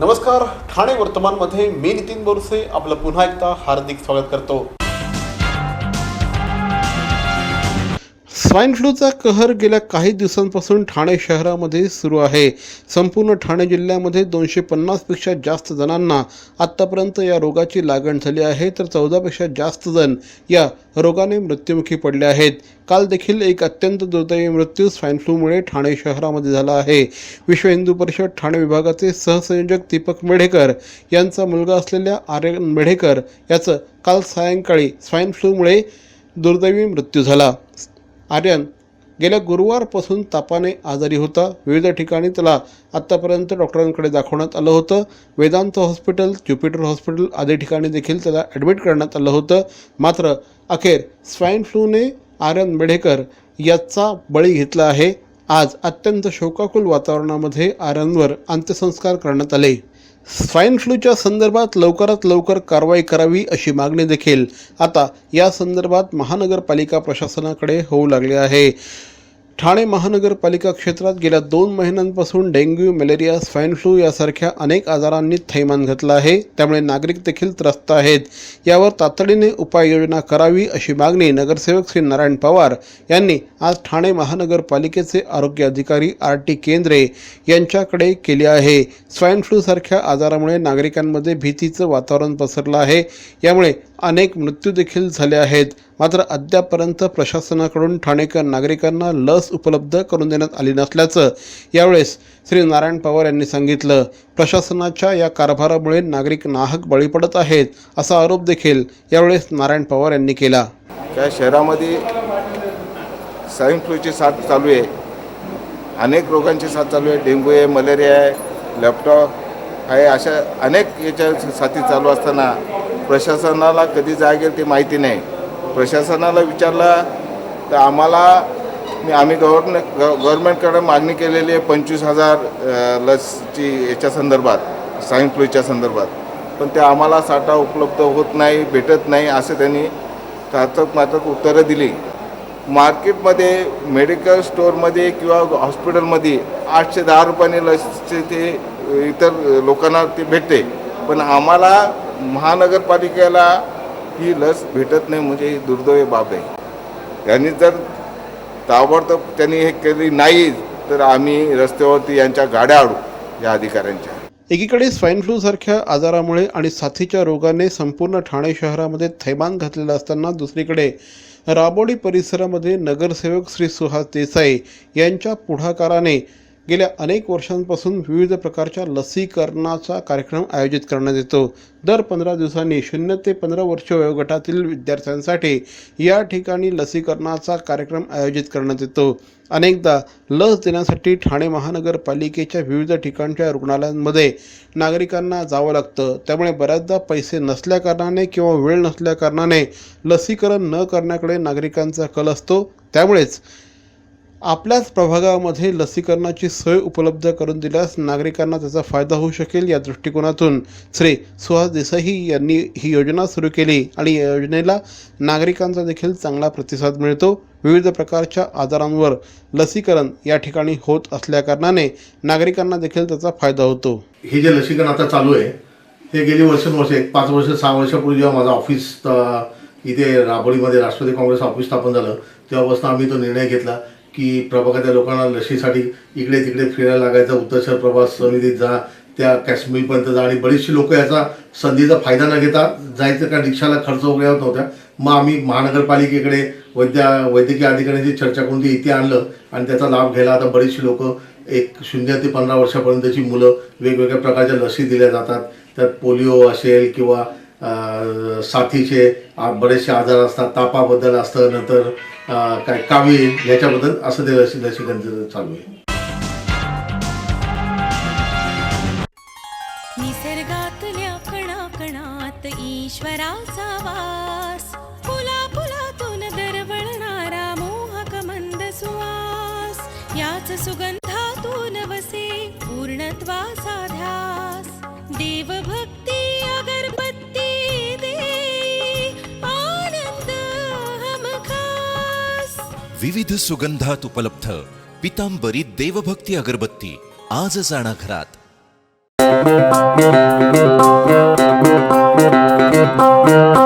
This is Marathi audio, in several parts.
नमस्कार ठाणे वर्तमानमध्ये मी नितीन बोरसे. आपलं पुन्हा एकदा हार्दिक स्वागत करतो. स्वाईन फ्लूचा कहर गेल्या काही दिवसांपासून ठाणे शहरामध्ये सुरू आहे. संपूर्ण ठाणे जिल्ह्यामध्ये दोनशे पन्नासपेक्षा जास्त जणांना आत्तापर्यंत या रोगाची लागण झाली आहे तर चौदापेक्षा जास्त जण या रोगाने मृत्युमुखी पडले आहेत. काल देखील एक अत्यंत दुर्दैवी मृत्यू स्वाईन फ्लूमुळे ठाणे शहरामध्ये झाला आहे. विश्व हिंदू परिषद ठाणे विभागाचे सहसंयोजक दीपक मेढेकर यांचा मुलगा असलेल्या आर्यन मेढेकर याचं काल सायंकाळी स्वाईन फ्लूमुळे दुर्दैवी मृत्यू झाला. आर्यन गेल्या गुरुवारपासून तापाने आजारी होता. विविध ठिकाणी त्याला आत्तापर्यंत डॉक्टरांकडे दाखवण्यात आलं होतं. वेदांत हॉस्पिटल ज्युपिटर हॉस्पिटल आदी ठिकाणी देखील त्याला ॲडमिट करण्यात आलं होतं. मात्र अखेर स्वाईन फ्लूने आर्यन मेढेकर याचा बळी घेतला आहे. आज अत्यंत शोकाकुल वातावरणामध्ये आर्यनवर अंत्यसंस्कार करण्यात आले. स्वाईन फ्लूच्या संदर्भात लवकरात लवकर कारवाई करावी अशी मागणी देखील आता या संदर्भात महानगरपालिका प्रशासनाकडे होऊ लागली आहे. ठाणे महानगरपालिका क्षेत्रात गेल्या दोन महिन्यांपासून डेंग्यू मलेरिया स्वाईन फ्लू यासारख्या अनेक आजारांनी थैमान घातलं आहे. त्यामुळे नागरिक देखील त्रस्त आहेत. यावर तातडीने उपाययोजना करावी अशी मागणी नगरसेवक श्री नारायण पवार यांनी आज ठाणे महानगरपालिकेचे आरोग्य अधिकारी आर टी केंद्रे यांच्याकडे केली आहे. स्वाईन फ्लूसारख्या आजारामुळे नागरिकांमध्ये भीतीचं वातावरण पसरलं आहे. यामुळे अनेक मृत्यूदेखील झाले आहेत. मात्र अद्यापर्यंत प्रशासनाकडून ठाणेकर नागरिकांना लस उपलब्ध करून देण्यात आली नसल्याचं यावेळेस श्री नारायण पवार यांनी सांगितलं. प्रशासनाच्या या कारभारामुळे नागरिक नाहक बळी पडत आहेत असा आरोप देखील यावेळेस नारायण पवार यांनी केला. त्या शहरामध्ये स्वाईन फ्लूची साथ चालू आहे. अनेक रोगांची साथ चालू आहे. डेंग्यू आहे मलेरिया आहे लॅपटॉप आहे अशा अनेक याच्या साथी चालू असताना प्रशासनाला कधी जागेल ते माहिती नाही. प्रशासनाला विचारला तर आम्हाला मी आम्ही गव्हर्न गव्हर्नमेंटकडे मागणी केलेली आहे पंचवीस हजार लसची याच्या संदर्भात स्वाईन फ्लूच्या संदर्भात. पण ते आम्हाला साठा उपलब्ध होत नाही भेटत नाही असं त्यांनी तातक मातक उत्तरं दिली. मार्केटमध्ये मेडिकल स्टोअरमध्ये किंवा हॉस्पिटलमध्ये आठशे दहा रुपयाने लसचे ते इतर लोकांना ते भेटते. पण आम्हाला महानगरपालिकेला ही लस भेटत नाही म्हणजे ही दुर्दैवी बाब आहे. यांनी जर ताबडतोब त्यांनी हे केली नाही तर आम्ही रस्त्यावरती यांच्या गाड्या आडू या अधिकाऱ्यांच्या. एकीकडे स्वाईन फ्लू सारख्या आजारामुळे आणि साथीच्या रोगाने संपूर्ण ठाणे शहरामध्ये थैमान घातलेलं असताना दुसरीकडे राबोडी परिसरामध्ये नगरसेवक श्री सुहास देसाई यांच्या पुढाकाराने गेल्या अनेक वर्षांपासून विविध प्रकारच्या लसीकरणाचा कार्यक्रम आयोजित करण्यात येतो. दर पंधरा दिवसांनी शून्य ते पंधरा वर्ष वयोगटातील विद्यार्थ्यांसाठी या ठिकाणी लसीकरणाचा कार्यक्रम आयोजित करण्यात येतो. अनेकदा लस देण्यासाठी ठाणे महानगरपालिकेच्या विविध ठिकाणच्या रुग्णालयांमध्ये नागरिकांना जावं लागतं. त्यामुळे बऱ्याचदा पैसे नसल्याकारणाने किंवा वेळ नसल्याकारणाने लसीकरण न करण्याकडे नागरिकांचा कल असतो. त्यामुळेच आपल्याच प्रभागामध्ये लसीकरणाची सोय उपलब्ध करून दिल्यास नागरिकांना त्याचा फायदा होऊ शकेल या दृष्टिकोनातून. श्री सुहास देसाई यांनी ही योजना सुरू केली आणि या योजनेला नागरिकांचा देखील चांगला प्रतिसाद मिळतो. विविध प्रकारच्या आजारांवर लसीकरण या ठिकाणी होत असल्याकारणाने नागरिकांना देखील त्याचा फायदा होतो. हे जे लसीकरण आता चालू आहे हे गेली वर्षानुवर्ष एक पाच वर्ष सहा वर्षापूर्वी जेव्हा माझा ऑफिस इथे राबोळीमध्ये राष्ट्रवादी काँग्रेस ऑफिस स्थापन झालं तेव्हापासून आम्ही तो निर्णय घेतला. की प्रभागातल्या लोकांना लशीसाठी इकडे तिकडे फिरायला लागायचा उत्तर शहर प्रवास समितीत जा त्या काश्मीरपर्यंत जा आणि बरीचशी लोक याचा संधीचा फायदा न घेता जायचं का रिक्षाला खर्च वगैरे होत नव्हत्या मग आम्ही महानगरपालिकेकडे वैद्या वैद्यकीय अधिकाऱ्यांची चर्चा करून ते इथे आणलं आणि त्याचा लाभ घ्यायला आता बरीचशी लोक एक शून्य ते पंधरा वर्षापर्यंतची मुलं वेगवेगळ्या प्रकारच्या लसी दिल्या जातात. त्यात पोलिओ असेल किंवा साथीचे बरेचसे आजार असतात तापाबद्दल असतं नंतर काय कावी ह्याच्याबद्दल असं ते लसी लसीकरण चालू आहे. निसर्गातल्या कणाकणात ईश्वराचा वास फुला फुलातून दरवळणारा मोहक मंद सुवास याच सुगंधातून वसे पूर्णत्वाचा ध्यास देवभक्ती विविध सुगंधात उपलब्ध. पितांबरी देवभक्ती अगरबत्ती. आज जाणा घरात. Zip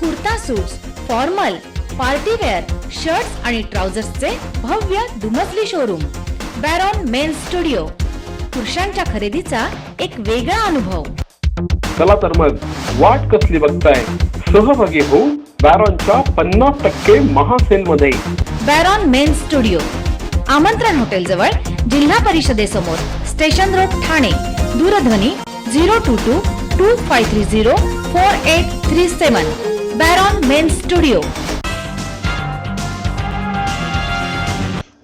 kurta suits formal partywear shirts आणि ट्राउझर्सचे भव्य दुमजली शोरूम बॅरॉन मेन स्टुडिओ पुरुषांच्या खरेदीचा एक वेगळा अनुभव. चला तर मग वाट कसली बघताय? सहभागी हो बॅरॉनच्या पन्नास टक्के महासेल मध्ये Baron men studio Amantran hotel जवळ जिल्हा परिषदेसमोर स्टेशन रोड ठाणे दूरध्वनी zero two two two five three zero four eight three seven Baron men studio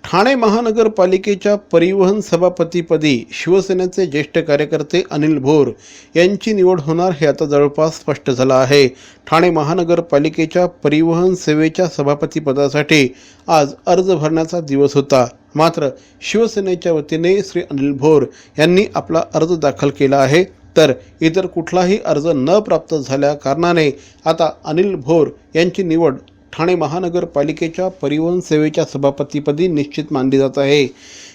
Thane महानगरपालिकेच्या परिवहन सभापतीपदी शिवसेनेचे ज्येष्ठ कार्यकर्ते अनिल भोर यांची निवड होणार हे आता जवळपास स्पष्ट झालं आहे. ठाणे महानगरपालिकेच्या परिवहन सेवेच्या सभापतीपदासाठी आज अर्ज भरण्याचा दिवस होता. मात्र शिवसेनेच्या वतीने श्री अनिल भोर यांनी आपला अर्ज दाखल केला आहे. तर इतर कुठलाही अर्ज न प्राप्त झाल्या कारणाने आता अनिल भोर यांची निवड ठाणे महानगरपालिकेच्या परिवहन सेवेच्या सभापतीपदी निश्चित मानली जात आहे.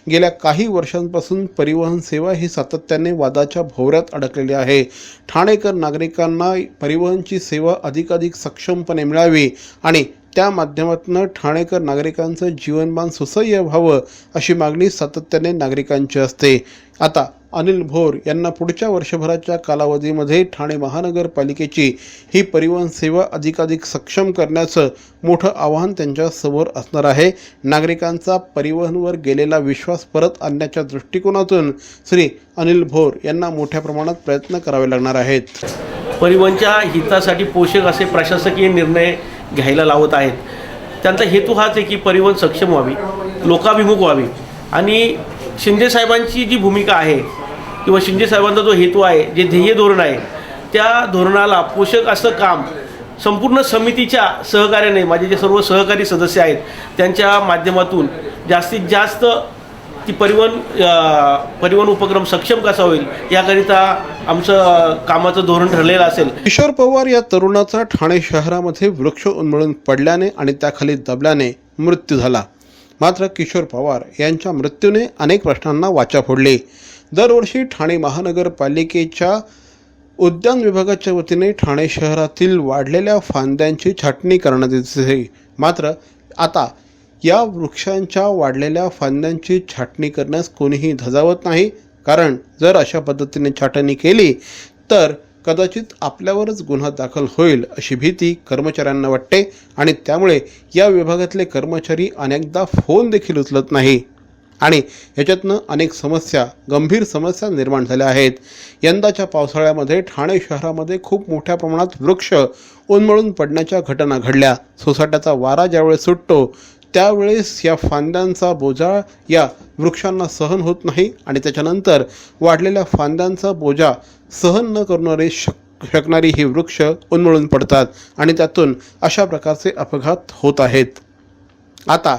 गेल्या काही वर्षांपासून परिवहन सेवा ही सातत्याने वादाच्या भोवऱ्यात अडकलेली आहे. ठाणेकर नागरिकांना परिवहनची सेवा अधिकाधिक सक्षमपणे मिळावी आणि त्या माध्यमातून ठाणेकर नागरिकांचं जीवनमान सुसह्य व्हावं अशी मागणी सातत्याने नागरिकांची असते. आता अनिल भोर यांना पुढच्या वर्षभराच्या कालावधीमध्ये ठाणे महानगरपालिकेची ही परिवहन सेवा अधिकाधिक सक्षम करण्याचं मोठं आव्हान त्यांच्यासमोर असणार आहे. नागरिकांचा परिवहनवर गेलेला विश्वास परत आणण्याच्या दृष्टिकोनातून श्री अनिल भोर यांना मोठ्या प्रमाणात प्रयत्न करावे लागणार आहेत. परिवहनच्या हितासाठी पोषक असे प्रशासकीय निर्णय घ्यायला लावत आहेत. त्यांचा हेतू हाच आहे की परिवहन सक्षम व्हावी लोकाभिमुख व्हावी. आणि शिंदेसाहेबांची जी भूमिका आहे किंवा शिंदेसाहेबांचा जो हेतू आहे जे ध्येय धोरण आहे त्या धोरणाला पोषक असं काम संपूर्ण समितीच्या सहकार्याने माझे जे सर्व सहकारी सदस्य आहेत त्यांच्या माध्यमातून जास्तीत जास्त ती परिवहन परिवहन उपक्रम सक्षम कसा होईल याकरिता आमचं कामाचं धोरण ठरलेलं असेल. किशोर पवार या तरुणाचा ठाणे शहरामध्ये वृक्ष उन्मळून पडल्याने आणि त्याखाली दबल्याने मृत्यू झाला. मात्र किशोर पवार यांच्या मृत्यूने अनेक प्रश्नांना वाचा फोडली. दरवर्षी ठाणे महानगरपालिकेच्या उद्यान विभागाच्या वतीने ठाणे शहरातील वाढलेल्या फांद्यांची छाटणी करण्यात येते मात्र आता या वृक्षांच्या वाढलेल्या फांद्यांची छाटणी करण्यास कोणीही धजावत नाही. कारण जर अशा पद्धतीने छाटणी केली तर कदाचित आपल्यावरच गुन्हा दाखल होईल अशी भीती कर्मचाऱ्यांना वाटते आणि त्यामुळे या विभागातले कर्मचारी अनेकदा फोन देखील उचलत नाही. आणि याच्यातनं अनेक समस्या गंभीर समस्या निर्माण झाल्या आहेत. यंदाच्या पावसाळ्यामध्ये ठाणे शहरामध्ये खूप मोठ्या प्रमाणात वृक्ष उन्मळून पडण्याच्या घटना घडल्या. सोसाट्याचा वारा ज्यावेळेस सुटतो त्यावेळेस या फांद्यांचा बोजा या वृक्षांना सहन होत नाही आणि त्याच्यानंतर वाढलेल्या फांद्यांचा बोजा सहन न करणारे शक शकणारी ही वृक्ष उन्मळून पडतात आणि त्यातून अशा प्रकारचे अपघात होत आहेत. आता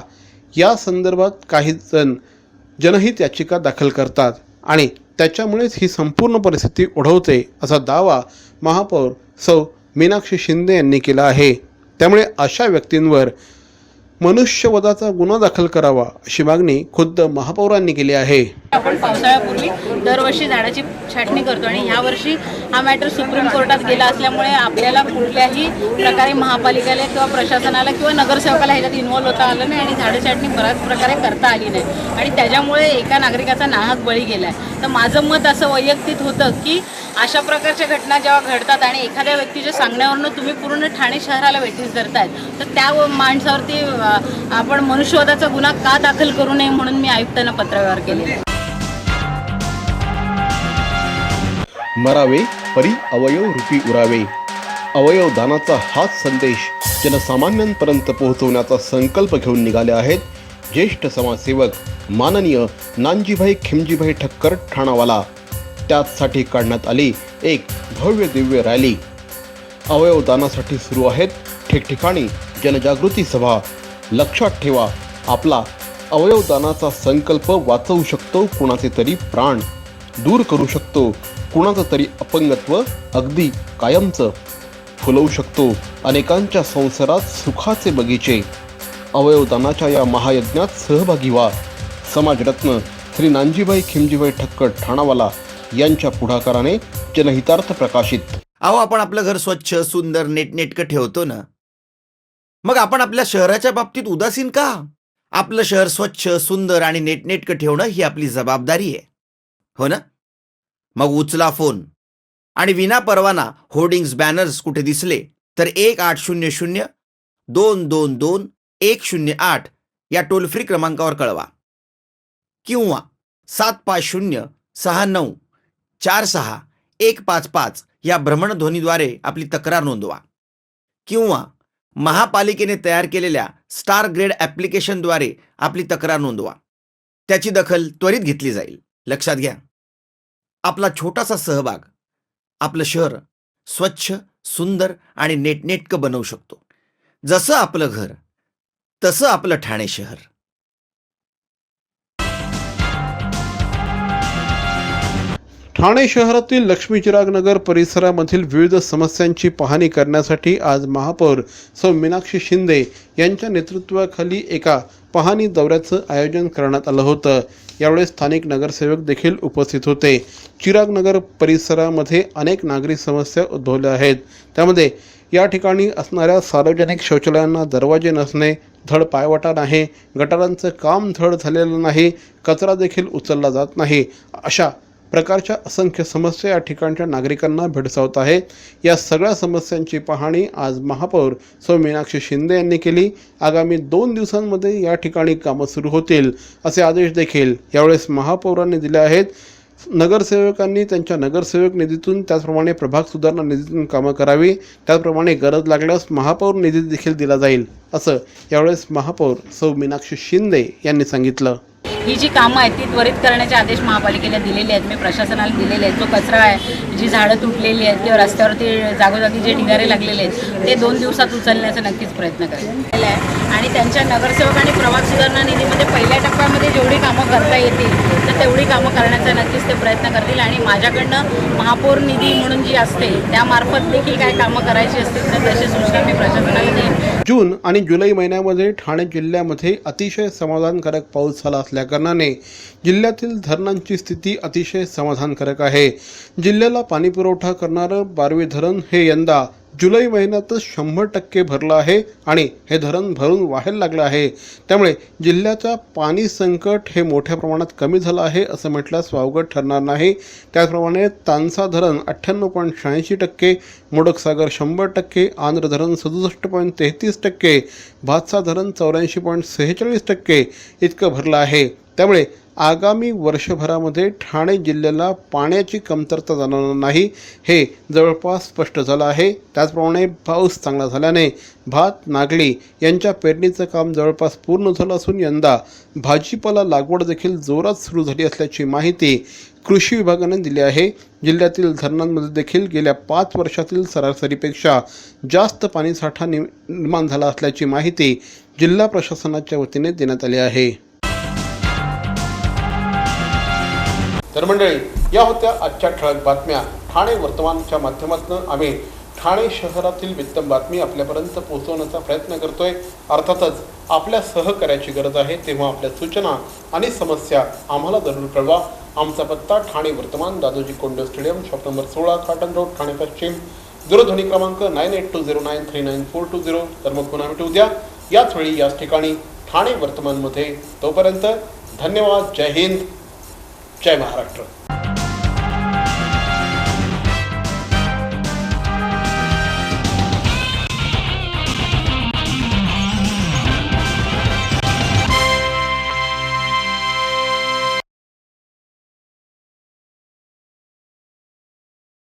या संदर्भात काही जण जनहित याचिका दाखल करतात आणि त्याच्यामुळेच ही संपूर्ण परिस्थिती ओढवते असा दावा महापौर सौ मीनाक्षी शिंदे यांनी केला आहे. त्यामुळे अशा व्यक्तींवर मनुष्यवधाचा गुन्हा दाखल करावा अशी मागणी खुद्द महापौरांनी केली आहे. आपण पावसाळ्यापूर्वी दरवर्षी झाडाची छाटणी करतो आणि ह्या वर्षी हा मॅटर सुप्रीम कोर्टात गेला असल्यामुळे आपल्याला कुठल्याही प्रकारे महापालिकेला किंवा प्रशासनाला किंवा नगरसेवकाला ह्याच्यात इन्व्हॉल्व होता आलं नाही आणि झाडं छाटणी बऱ्याच प्रकारे करता आली नाही. आणि त्याच्यामुळे एका नागरिकाचा नाहक बळी गेला आहे तर माझं मत असं वैयक्तिक होतं की अशा प्रकारच्या घटना जेव्हा घडतात आणि एखाद्या व्यक्तीच्या सांगण्यावरनं तुम्ही पूर्ण ठाणे शहराला वेटीस धरतायत तर त्या माणसावरती आपण मनुष्यवादाचा गुन्हा का दाखल करू नये म्हणून मी आयुक्तांना पत्रव्यवहार केले. मरावे परी अवयव रूपी उरावे. अवयव दानाचा हाच संदेश जनसामान्यांपर्यंत पोहोचवण्याचा संकल्प घेऊन निघाले आहेत ज्येष्ठ समाजसेवक माननीय नानजीभाई खिमजीभाई ठक्कर ठाणावाला. त्याचसाठी काढण्यात आली एक भव्य दिव्य रॅली. अवयव दानासाठी सुरू आहेत ठिकठिकाणी जनजागृती सभा. लक्षात ठेवा आपला अवयवदानाचा संकल्प वाचवू शकतो कुणाचे तरी प्राण. दूर करू शकतो कुणाचं तरी अपंगत्व अगदी कायमचं. फुलवू शकतो अनेकांच्या संसारात सुखाचे बगीचे. अवयवदानाच्या या महायज्ञात सहभागी व्हा. समाजरत्न श्री नानजीबाई खिमजीबाई ठक्कर ठाणावाला यांच्या पुढाकाराने जनहितार्थ प्रकाशित. अहो आपण आपलं घर स्वच्छ सुंदर नेटनेटकं ठेवतो ना. मग आपण आपल्या शहराच्या बाबतीत उदासीन का? आपलं शहर स्वच्छ सुंदर आणि नेटनेटकं ठेवणं ही आपली जबाबदारी आहे. हो ना? मग उचला फोन. आणि विना परवाना होर्डिंग्स बॅनर्स कुठे दिसले तर एक आठ शून्य शून्य दोन दोन दोन एक शून्य आठ या टोल फ्री क्रमांकावर कळवा. किंवा सात पाच शून्य सहा नऊ चार सहा एक पाच पाच या भ्रमणध्वनीद्वारे आपली तक्रार नोंदवा. किंवा महापालिकेने तयार केलेल्या स्टार ग्रेड ॲप्लिकेशनद्वारे आपली तक्रार नोंदवा. त्याची दखल त्वरित घेतली जाईल. लक्षात घ्या. आपला छोटासा सहभाग आपलं शहर स्वच्छ सुंदर आणि नेटनेटकं बनवू शकतो. जसं आपलं घर तसं आपलं ठाणे शहर. ठाणे शहरातील लक्ष्मीचिराग नगर परिसरामधील विविध समस्यांची पाहणी करण्यासाठी आज महापौर सौ मीनाक्षी शिंदे यांच्या नेतृत्वाखाली एका पाहणी दौऱ्याचं आयोजन करण्यात आलं होतं. यावेळी स्थानिक नगरसेवक देखील उपस्थित होते. चिराग नगर परिसरामध्ये अनेक नागरी समस्या उद्भवल्या आहेत. त्यामध्ये या ठिकाणी असणाऱ्या सार्वजनिक शौचालयांना दरवाजे नसणे धड पायवाटा नाही गटारांचं काम धड झालेलं नाही कचरा देखील उचलला जात नाही अशा प्रकारच्या असंख्य समस्या या ठिकाणच्या नागरिकांना भेडसावत आहेत या सगळ्या समस्यांची पाहणी आज महापौर सौ मीनाक्षी शिंदे यांनी केली. आगामी दोन दिवसांमध्ये या ठिकाणी कामं सुरू होतील असे आदेश देखील यावेळेस महापौरांनी दिले आहेत. नगरसेवकांनी त्यांच्या नगरसेवक निधीतून त्याचप्रमाणे प्रभाग सुधारणा निधीतून कामं करावी त्याचप्रमाणे गरज लागल्यास महापौर निधी देखील दिला जाईल असं यावेळेस महापौर सौ मीनाक्षी शिंदे यांनी सांगितलं. ही जी कामं आहेत ती त्वरित करण्याचे आदेश महापालिकेला दिलेले आहेत. मी प्रशासनाला दिलेले आहेत. जो कचरा आहे जी झाडं तुटलेली आहेत किंवा रस्त्यावरती जागोजागी जे ढिगारे लागलेले आहेत ते दोन दिवसात उचलण्याचा नक्कीच प्रयत्न करेल आहे आणि त्यांच्या नगरसेवक आणि प्रवास सुधारणा निधीमध्ये पहिल्या टप्प्यामध्ये जेवढी कामं करता येतील तर तेवढी कामं करण्याचा नक्कीच ते प्रयत्न करतील. आणि माझ्याकडनं महापौर निधी म्हणून जी असते त्यामार्फत देखील काय कामं करायची असतील तर तशी सूचना मी प्रशासनाला देईन. जून आणि जुलै महिन्यामध्ये ठाणे जिल्ह्यामध्ये अतिशय समाधानकारक पाऊस झाला असल्याकारणाने जिल्ह्यातील धरणांची स्थिती अतिशय समाधानकारक आहे. जिल्ह्याला पाणीपुरवठा करणारं बारवी धरण हे यंदा जुलै महिन्यातच शंभर टक्के भरलं आहे आणि हे धरण भरून वाहायला लागलं आहे. त्यामुळे जिल्ह्याचा पाणी संकट हे मोठ्या प्रमाणात कमी झालं आहे असं म्हटल्यास स्वावगत ठरणार नाही. त्याचप्रमाणे तानसा धरण अठ्ठ्याण्णव पॉईंट शहाऐंशी टक्के मोडकसागर शंभर टक्के आंध्र धरण सदुसष्ट पॉईंट तेहतीस टक्के भातसा धरण चौऱ्याऐंशी पॉईंट सेहेचाळीस टक्के इतकं भरलं आहे. त्यामुळे आगामी वर्षभरामध्ये ठाणे जिल्ह्याला पाण्याची कमतरता जाणवणार नाही हे जवळपास स्पष्ट झालं आहे. त्याचप्रमाणे पाऊस चांगला झाल्याने भात नागली यांच्या पेरणीचं काम जवळपास पूर्ण झालं असून यंदा भाजीपाला लागवड देखील जोरात सुरू झाली असल्याची माहिती कृषी विभागाने दिली आहे. जिल्ह्यातील धरणांमध्ये देखील गेल्या पाच वर्षातील सरासरीपेक्षा जास्त पाणीसाठा निर्माण झाला असल्याची माहिती जिल्हा प्रशासनाच्या वतीने देण्यात आली आहे. तर मंडळी या होत्या आजच्या ठळक बातम्या. ठाणे वर्तमानच्या माध्यमातून आम्ही ठाणे शहरातील वित्तम बातमी आपल्यापर्यंत पोहोचवण्याचा प्रयत्न करतोय. अर्थातच आपल्या सहकार्याची गरज आहे तेव्हा आपल्या सूचना आणि समस्या आम्हाला जरूर कळवा. आमचा पत्ता ठाणे वर्तमान Dadoji Konde stadium shop number सोळा काटन रोड ठाणे पश्चिम. दूरध्वनी क्रमांक nine eight two zero nine three nine four two zero. तर मग पुन्हा भेटू उद्या. याच वेळी याच ठिकाणी ठाणे वर्तमानमध्ये तोपर्यंत धन्यवाद. जय हिंद. जय महाराष्ट्र.